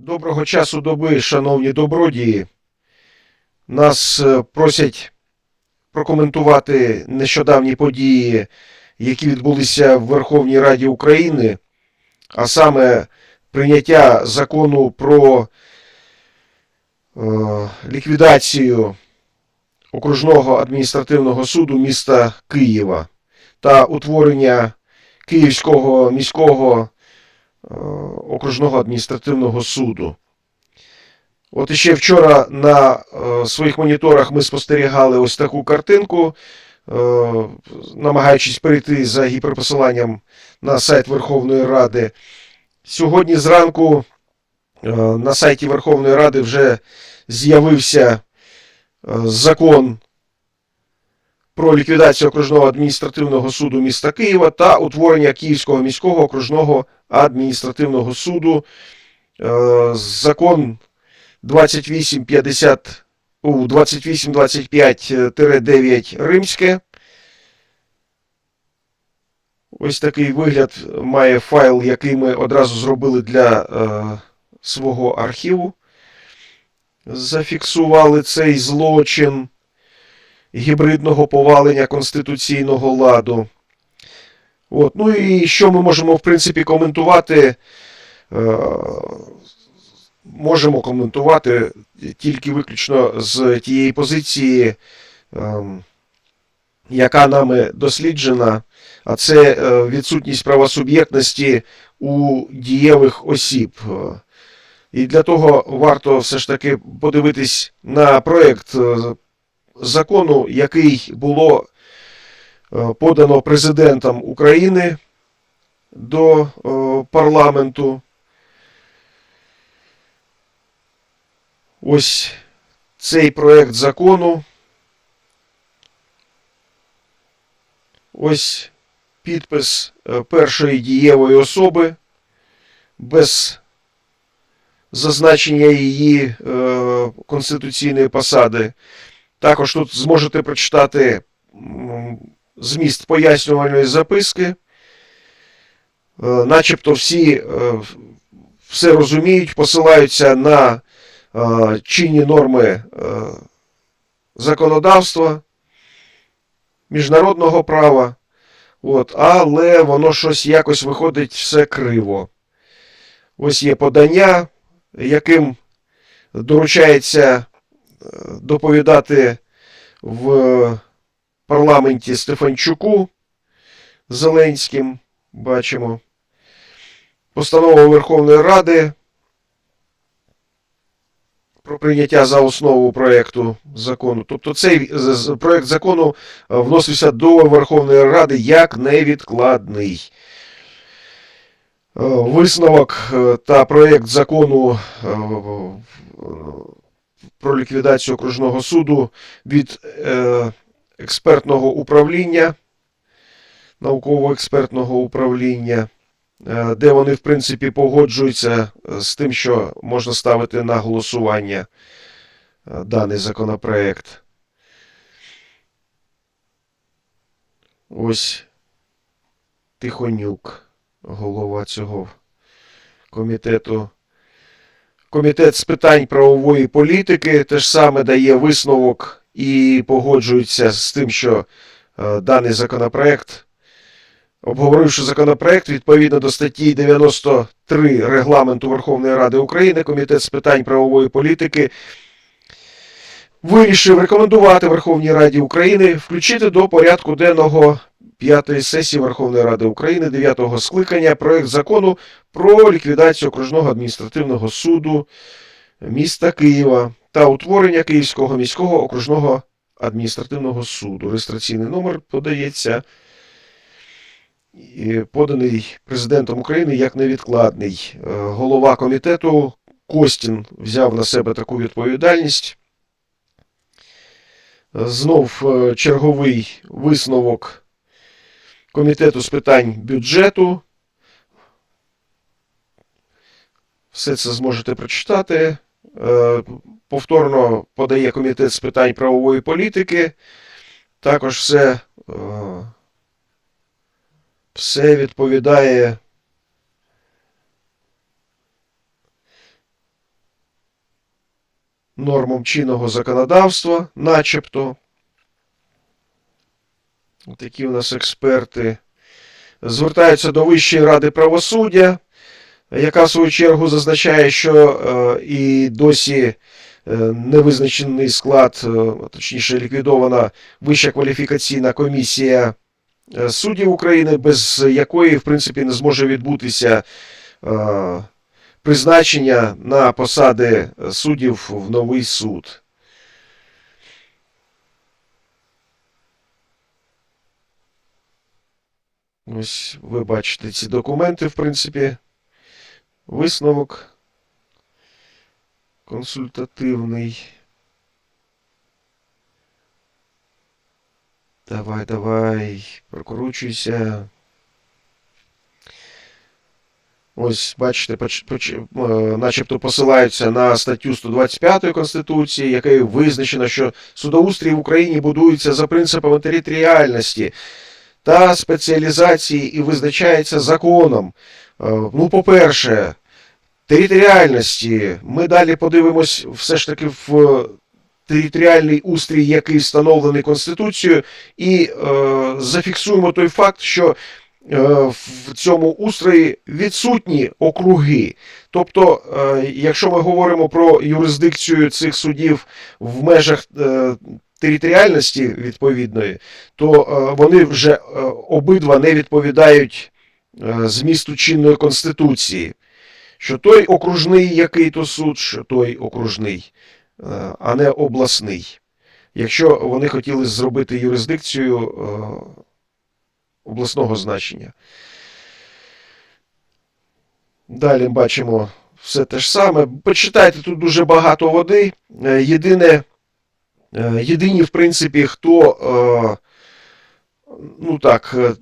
Доброго часу доби, шановні добродії. Нас е, просять прокоментувати нещодавні події, які відбулися в Верховній Раді України, а саме прийняття закону про е, ліквідацію окружного адміністративного суду міста Києва та утворення Київського міського окружного адміністративного суду. От іще вчора на е, своїх моніторах ми спостерігали ось таку картинку, е, намагаючись перейти за гіперпосиланням на сайт Верховної Ради. Сьогодні зранку е, на сайті Верховної Ради вже з'явився е, закон про ліквідацію окружного адміністративного суду міста Києва та утворення Київського міського окружного адміністративного суду. Е, Закон 2850 2825-9 римське. Ось такий вигляд має файл, який ми одразу зробили для е, свого архіву. Зафіксували цей злочин гібридного повалення конституційного ладу. От. Ну і що ми можемо, в принципі, коментувати? Е, можемо коментувати тільки виключно з тієї позиції, ем, яка нами досліджена, а це е, відсутність правосуб'єктності у дієвих осіб. І для того варто все ж таки подивитись на проєкт е, закону, який було е, подано президентом України до е, парламенту. Ось цей проект закону. Ось підпис е, першої дієвої особи без зазначення її конституційної посади. Також тут зможете прочитати зміст пояснювальної записки. Е, Начебто всі е, все розуміють, посилаються на е, чинні норми законодавства, міжнародного права, от, але воно щось якось виходить все криво. Ось є подання, яким доручається доповідати в парламенті Стефанчуку Зеленським, бачимо. Постанова Верховної Ради про прийняття за основу проєкту закону. Тобто цей проєкт закону е, вносився до Верховної Ради як невідкладний. Е, Висновок е, та проєкт закону про ліквідацію окружного суду від е, експертного управління, науково-експертного управління, е, де вони, в принципі, погоджуються е, з тим, що можна ставити на голосування е, даний законопроект. Ось Тихонюк, голова цього комітету. Комітет з питань правової політики теж саме дає висновок і погоджується з тим, що е, даний законопроект, обговоривши законопроект відповідно до статті 93 Регламенту Верховної Ради України, Комітет з питань правової політики вирішив рекомендувати Верховній Раді України включити до порядку денного п'ятої сесії Верховної Ради України 9-го скликання проект закону про ліквідацію окружного адміністративного суду міста Києва та утворення Київського міського окружного адміністративного суду. Реєстраційний номер подається поданий президентом України як невідкладний. Е, Голова комітету Костін взяв на себе таку відповідальність. Е, Знов е, черговий висновок комітету з питань бюджету. Все це зможете прочитати. Е, Повторно подає комітет з питань правової політики. Також все, е, все відповідає нормам чинного законодавства, начебто. Такі у нас експерти звертаються до Вищої ради правосуддя, яка в свою чергу зазначає, що е, і досі е, не склад, е, точніше ліквідована Вища кваліфікаційна комісія суддів України, без якої, в принципі, не зможе відбутися призначення на посади суддів в новий суд. Ось ви бачите ці документи, в принципі, висновок консультативний. Давай, давай, прокручуйся. Ось, бачите, е, начебто посилаються на статтю 125 Конституції, якою визначено, що судоустрій в Україні будується за принципами територіальності та спеціалізації і визначається законом. Е, Ну, по-перше, територіальності. Ми далі подивимось все ж таки в територіальний устрій, який встановлений Конституцією, і е, зафіксуємо той факт, що е, в цьому устрої відсутні округи. Тобто, е, якщо ми говоримо про юрисдикцію цих судів в межах територіальності відповідної, то е, вони вже е, обидва не відповідають е, змісту чинної конституції. Що той окружний який то суд, що той окружний, а не обласний. Якщо вони хотіли зробити юрисдикцію обласного значення. Далі бачимо все те ж саме. Почитайте, тут дуже багато води. Єдине, єдині, в принципі, хто е, ну так, е,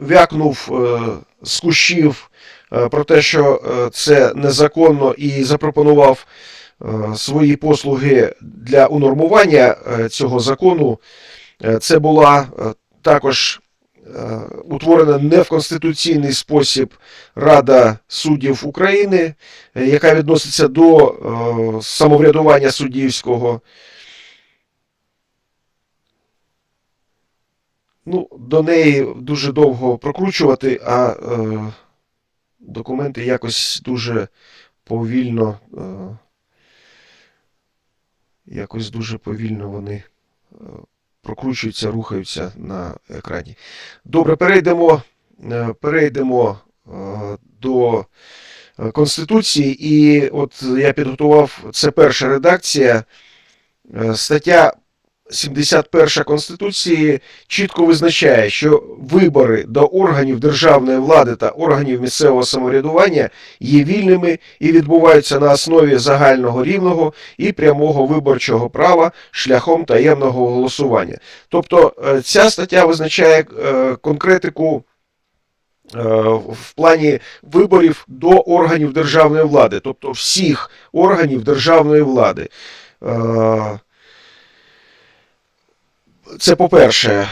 вякнув е, з кущів е, про те, що е, це незаконно і запропонував е, свої послуги для унормування е, цього закону. Е, Це була е, також е, утворена не в конституційний спосіб Рада суддів України, е, яка відноситься до е, самоврядування суддівського. Ну, до неї дуже довго прокручувати, а е, документи якось дуже повільно, е, якось дуже повільно вони е, прокручуються, рухаються на екрані. Добре, перейдемо, е, перейдемо е, до е, Конституції. І от я підготував, це перша редакція, стаття 71 Конституції чітко визначає, що вибори до органів державної влади та органів місцевого самоврядування є вільними і відбуваються на основі загального рівного і прямого виборчого права шляхом таємного голосування. Тобто е, ця стаття визначає е, конкретику е, в плані виборів до органів державної влади, тобто всіх органів державної влади. Е, це по-перше,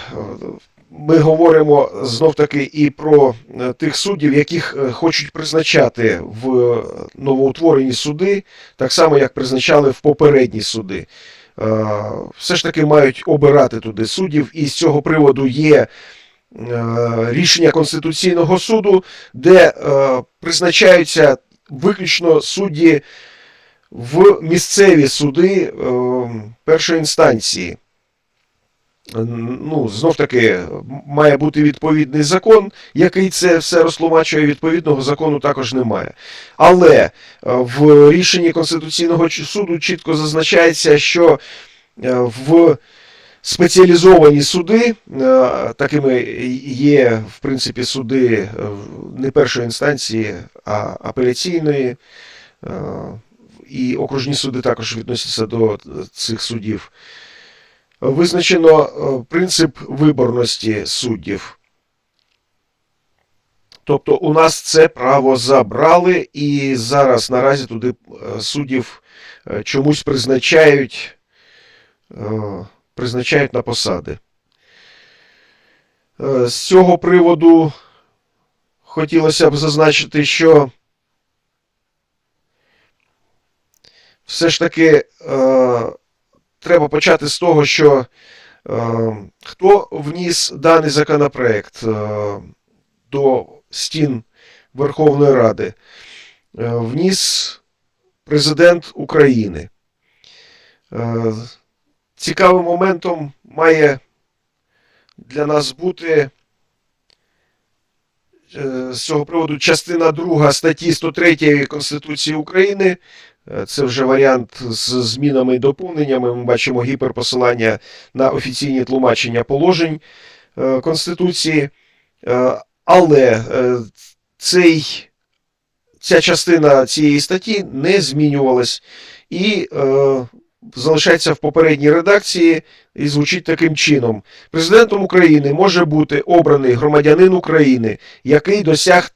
ми говоримо знов таки і про е, тих суддів, яких е, хочуть призначати в новоутворені суди, так само як призначали в попередні суди. Е, Все ж таки мають обирати туди суддів, і з цього приводу є е, рішення Конституційного суду, де е, призначаються виключно судді в місцеві суди е, першої інстанції ну, знов таки, має бути відповідний закон, який це все розтлумачує, відповідного закону також немає. Але е, в рішенні Конституційного суду чітко зазначається, що е, в спеціалізовані суди, е, такими є, в принципі, суди не першої інстанції, а апеляційної. І окружні суди також відносяться до цих судів визначено е, принцип виборності суддів. Тобто у нас це право забрали, і зараз наразі туди е, суддів е, чомусь призначають, призначають на посади. З цього приводу хотілося б зазначити, що все ж таки треба почати з того, що е, хто вніс даний законопроект е, до стін Верховної Ради? Е, вніс президент України. Е, Цікавим моментом має для нас бути е, з цього приводу частина 2 статті 103 Конституції України. Е, Це вже варіант з змінами і доповненнями. Ми бачимо гіперпосилання на офіційні тлумачення положень е, Конституції. Е, Але цей, ця частина цієї статті не змінювалась і е, залишається в попередній редакції і звучить таким чином: Президентом України може бути обраний громадянин України, який досяг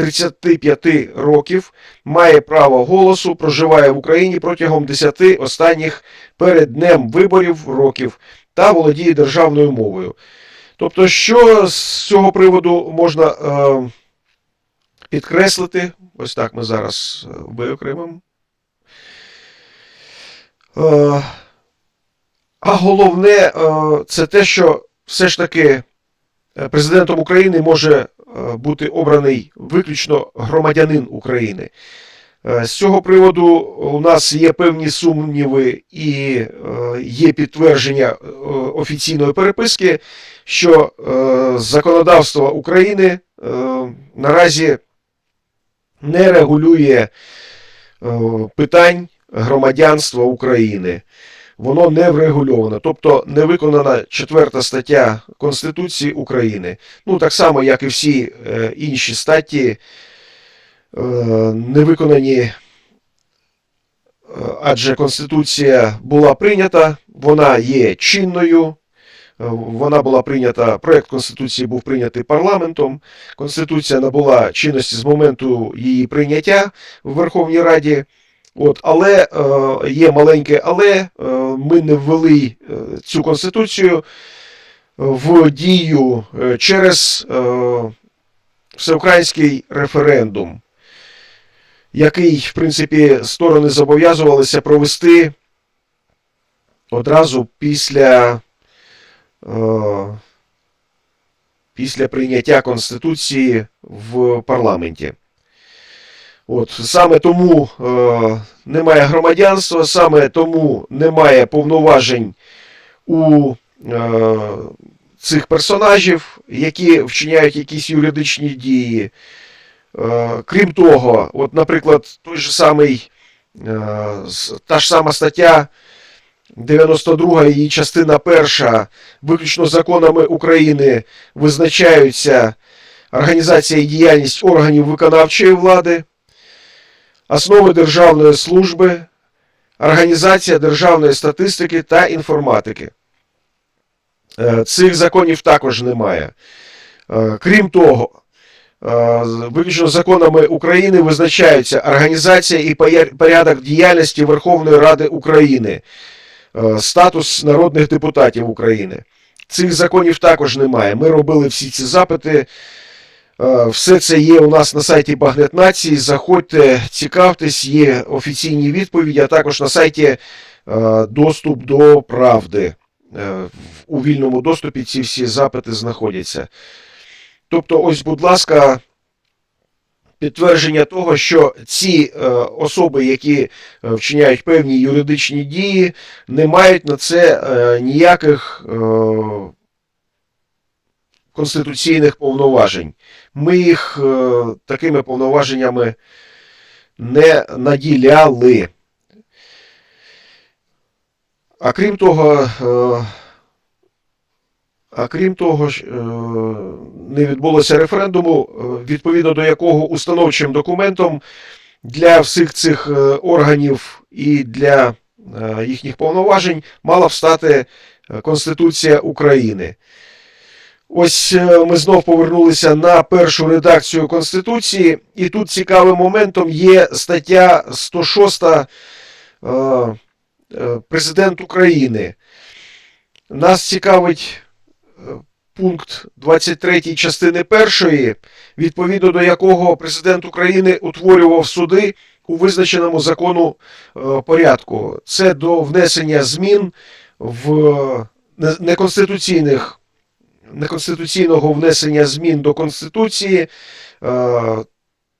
35 років, має право голосу, проживає в Україні протягом 10 останніх перед днем виборів років та володіє державною мовою. Тобто, що з цього приводу можна е, підкреслити? Ось так ми зараз е, виокремимо. Е, а головне, е, це те, що все ж таки е, президентом України може бути обраний виключно громадянин України. Е, З цього приводу у нас є певні сумніви і е, є підтвердження е, офіційної переписки, що е, законодавство України е, наразі не регулює е, питань громадянства України. Воно не врегульовано, тобто не виконана четверта стаття Конституції України. Ну, так само, як і всі е, інші статті, е, не виконані, е, адже Конституція була прийнята, вона є чинною. Вона була прийнята, проект Конституції був прийнятий парламентом. Конституція набула чинності з моменту її прийняття в Верховній Раді. От, але е, є маленьке але е, ми не ввели е, цю конституцію в дію е, через е, всеукраїнський референдум, який, в принципі, сторони зобов'язувалися провести одразу після, е, після прийняття Конституції в парламенті. От, саме тому е, немає громадянства, саме тому немає повноважень у е, цих персонажів, які вчиняють якісь юридичні дії. Е, крім того, от, наприклад, той же самий, е, та ж сама стаття 92 її частина перша, виключно законами України визначаються організація і діяльність органів виконавчої влади основи державної служби, організація державної статистики та інформатики. Е, Цих законів також немає. Е, Крім того, е, виключно законами України визначаються організація і порядок діяльності Верховної Ради України, статус народних депутатів України. Цих законів також немає. Ми робили всі ці запити. Е, Все це є у нас на сайті Багнет Нації. Заходьте, цікавтесь, є офіційні відповіді, а також на сайті е, доступ до правди. Е, У вільному доступі ці всі запити знаходяться. Тобто, ось, будь ласка, підтвердження того, що ці особи, які вчиняють певні юридичні дії, не мають на це ніяких конституційних повноважень. Ми їх е, такими повноваженнями не наділяли. А крім того, е, а крім того, е, не відбулося референдуму, відповідно до якого установчим документом для всіх цих органів і для їхніх повноважень мала б стати е, Конституція України. Ось е, ми знов повернулися на першу редакцію Конституції, і тут цікавим моментом є стаття 106 е, е, Президент України. Нас цікавить пункт 23 частини першої, відповідно до якого президент України утворював суди у визначеному закону порядку. Це до внесення змін в неконституційних неконституційного внесення змін до Конституції. Е,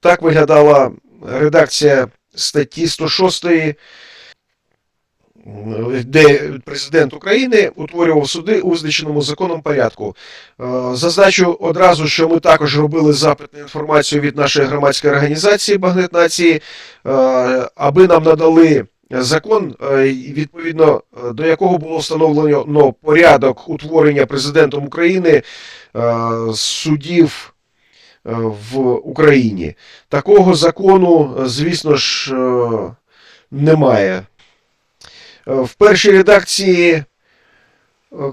Так виглядала редакція статті 106, де президент України утворював суди у визначеному законом порядку. Е, Зазначу одразу, що ми також робили запит на інформацію від нашої громадської організації Багнет Нації, е, аби нам надали закон, е, відповідно е, до якого було встановлено порядок утворення президентом України е, судів в Україні. Такого закону, звісно ж, немає. В першій редакції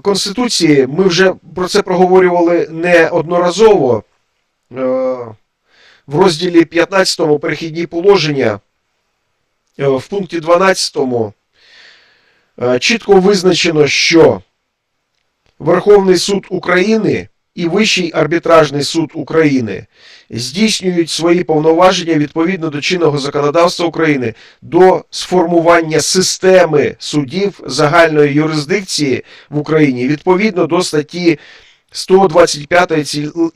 Конституції ми вже про це проговорювали неодноразово. В розділі 15 перехідні положення в пункті 12 е, чітко визначено, що Верховний суд України і Вищий арбітражний суд України здійснюють свої повноваження відповідно до чинного законодавства України до сформування системи судів загальної юрисдикції в Україні відповідно до статті 125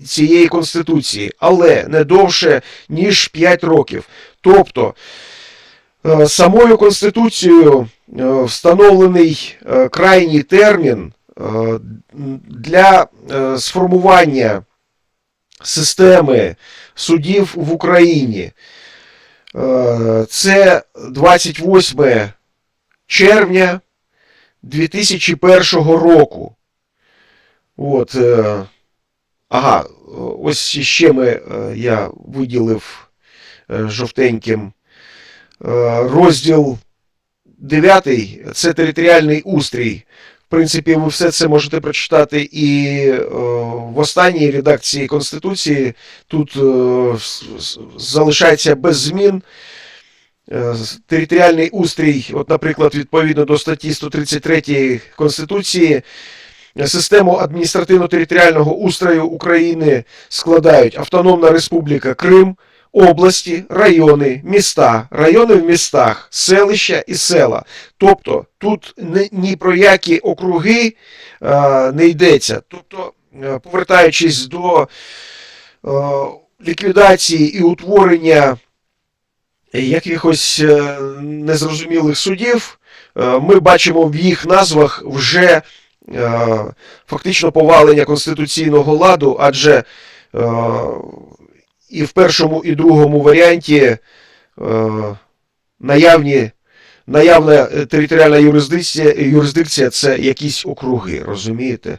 цієї Конституції, але не довше, ніж 5 років. Тобто е, самою Конституцією е, встановлений е, крайній термін е, для е, сформування системи судів в Україні. Е, Це 28 червня 2001 року. От, е, ага, ось ще ми, е, я виділив е, жовтеньким е, розділ 9 це територіальний устрій. В принципі, ви все це можете прочитати і е, в останній редакції Конституції. Тут е, залишається без змін. Е, Територіальний устрій, от, наприклад, відповідно до статті 133 Конституції, е, систему адміністративно-територіального устрою України складають Автономна Республіка Крим, області, райони, міста, райони в містах, селища і села. Тобто тут ні, про які округи е, не йдеться. Тобто, е, повертаючись до е, ліквідації і утворення якихось незрозумілих судів, ми бачимо в їх назвах вже фактично повалення конституційного ладу, адже і в першому, і другому варіанті е, наявні, наявна е, територіальна юрисдикція, юрисдикція це якісь округи, розумієте?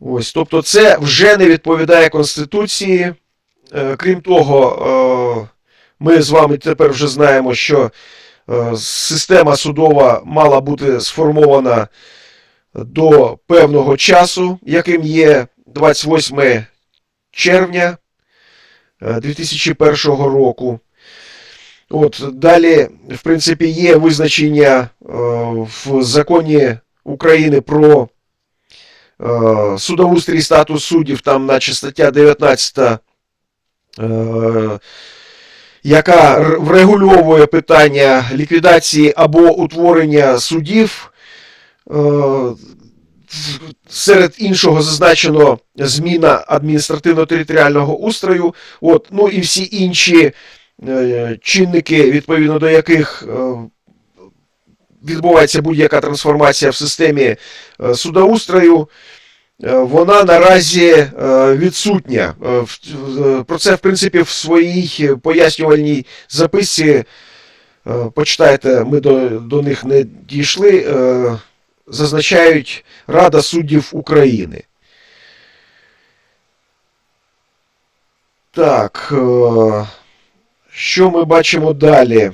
Ось, тобто це вже не відповідає Конституції. Е, Крім того, ми з вами тепер вже знаємо, що система судова мала бути сформована до певного часу, яким є 28 червня 2001 року. От, далі, в принципі, є визначення е, в законі України про е, судоустрій статус суддів, там, наче стаття 19, е, яка врегульовує питання ліквідації або утворення судів. Серед іншого зазначено зміна адміністративно-територіального устрою. От, ну і всі інші е, чинники, відповідно до яких е, відбувається будь-яка трансформація в системі е, судоустрою, вона наразі відсутня. Про це, в принципі, в своїй пояснювальній записці почитайте, ми до, до них не дійшли. Е, Зазначають Рада суддів України. Так. е, Що ми бачимо далі?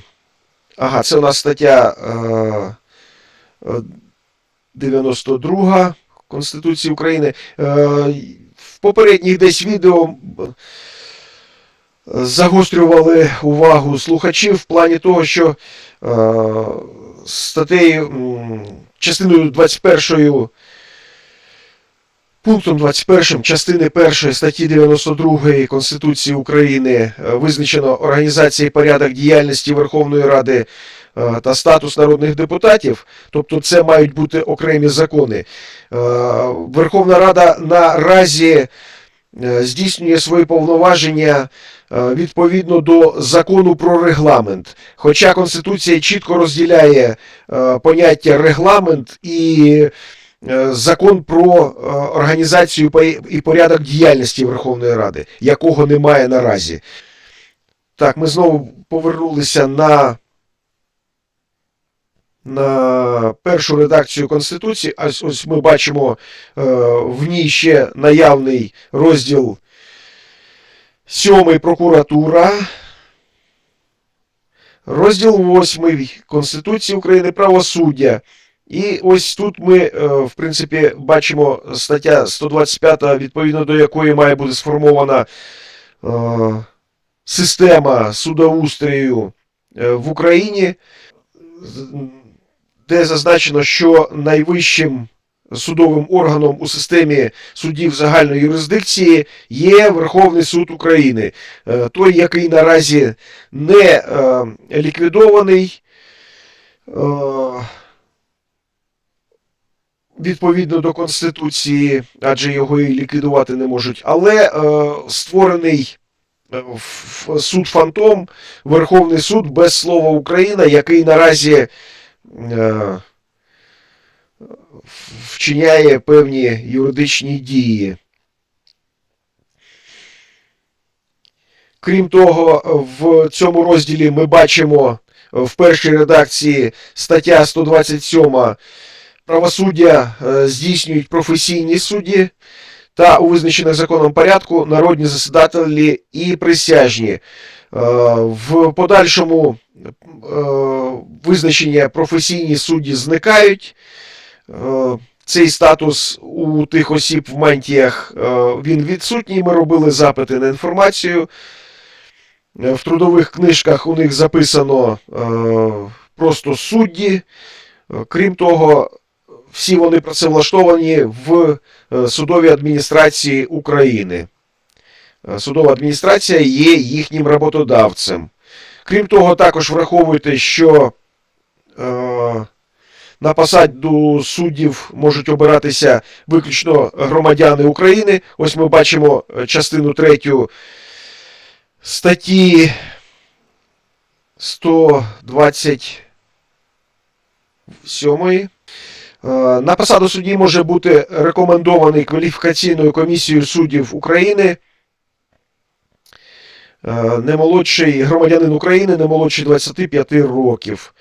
Ага, це у нас стаття е, е, 92 Конституції України. Е, В попередніх десь відео е, загострювали увагу слухачів в плані того, що е, статтею частиною 21 Пунктом 21 частини 1 статті 92 Конституції України е, визначено організація і порядок діяльності Верховної Ради е, та статус народних депутатів, тобто це мають бути окремі закони. Е, Верховна Рада наразі здійснює свої повноваження е, відповідно до закону про регламент. Хоча Конституція чітко розділяє е, поняття регламент і е, закон про е, організацію і порядок діяльності Верховної Ради, якого немає наразі. Так, ми знову повернулися на, на першу редакцію Конституції. Ось, ось ми бачимо е, в ній ще наявний розділ 7 прокуратура. Розділ 8 Конституції України правосуддя. І ось тут ми, е, в принципі, бачимо стаття 125, відповідно до якої має бути сформована е, система судоустрою в Україні, де зазначено, що найвищим судовим органом у системі судів загальної юрисдикції є Верховний суд України, Е, той, який наразі не е, ліквідований. е, Відповідно до Конституції, адже його і ліквідувати не можуть, але е, створений суд Фантом, Верховний суд без слова Україна, який наразі вчиняє певні юридичні дії. Крім того, в цьому розділі ми бачимо е, в першій редакції стаття 127 правосуддя е, здійснюють професійні судді та у визначених законом порядку народні засідателі і присяжні. Е, В подальшому е, визначення професійні судді зникають. Е, Цей статус у тих осіб в мантіях е, він відсутній. Ми робили запити на інформацію. Е, В трудових книжках у них записано е, просто судді. Е, Крім того, всі вони працевлаштовані в е, судовій адміністрації України. Е, Судова адміністрація є їхнім роботодавцем. Крім того, також враховуйте, що е, на посаду суддів можуть обиратися виключно громадяни України. Ось ми бачимо е, частину третю статті 127. Е, На посаду судді може бути рекомендований кваліфікаційною комісією суддів України. Е, Не молодший громадянин України, не молодший 25 років.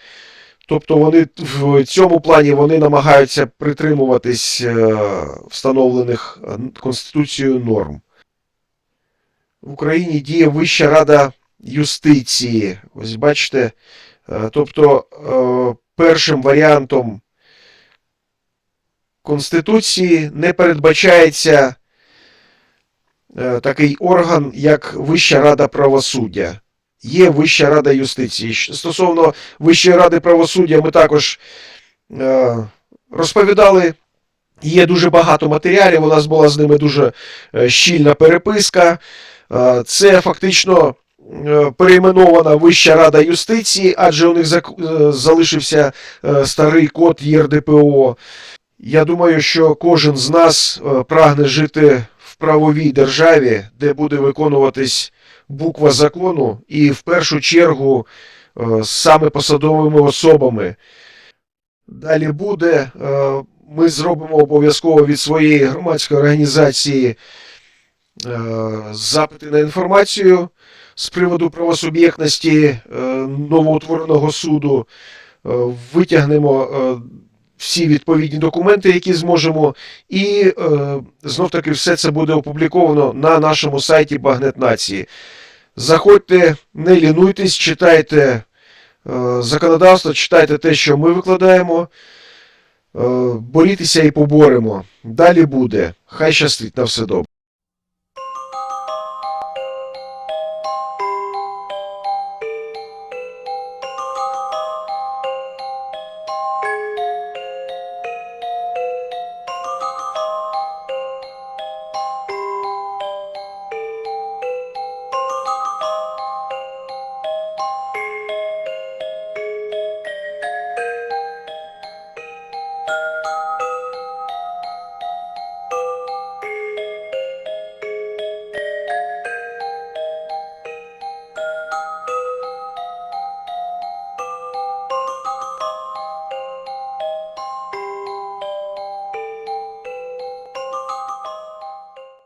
Тобто вони в цьому плані вони намагаються притримуватись е, встановлених е, Конституцією норм. В Україні діє Вища Рада юстиції. Ось бачите. Тобто першим варіантом Конституції не передбачається такий орган, як Вища Рада правосуддя. Є Вища Рада юстиції. Стосовно Вищої ради правосуддя ми також е, розповідали. Є дуже багато матеріалів, у нас була з ними дуже е, щільна переписка. Е, Це фактично е, перейменована Вища Рада юстиції, адже у них е, залишився е, старий код ЄРДПО. Я думаю, що кожен з нас е, прагне жити в правовій державі, де буде виконуватись буква закону, і в першу чергу е, саме посадовими особами. Далі буде. е, Ми зробимо обов'язково від своєї громадської організації е, запити на інформацію з приводу правосуб'єктності новоутвореного суду. Витягнемо всі відповідні документи, які зможемо, і е, знов таки все це буде опубліковано на нашому сайті Багнет Нації. Заходьте, не лінуйтесь, читайте е, законодавство, читайте те, що ми викладаємо. Е, борітеся і поборемо. Далі буде. Хай щастить на все добре.